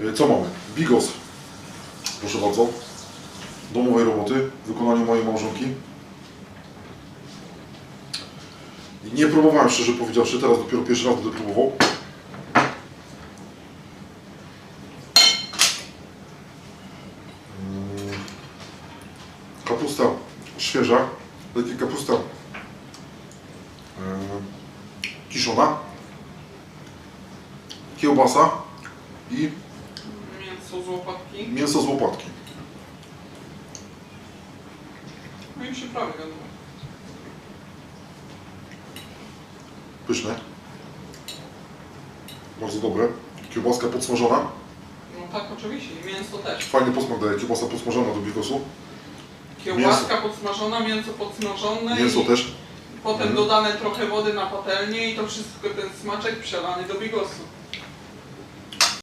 Y, Co mamy? Bigos. Proszę bardzo. Domowej roboty w wykonaniu mojej małżonki. Nie próbowałem szczerze powiedziawszy, teraz dopiero pierwszy raz będę próbował. Mm. Kapusta świeża, takie kapusta yy, kiszona, kiełbasa i Mięso z łopatki. mięso z łopatki. No i przyprawy wiadomo. Pyszne. Bardzo dobre. Kiełbaska podsmażona. No tak, oczywiście. I mięso też. Fajny posmak daje kiełbasa podsmażona do bigosu. Kiełbaska podsmażona, mięso podsmażone Mięso i też. potem Mhm. dodane trochę wody na patelnię i to wszystko, ten smaczek przelany do bigosu.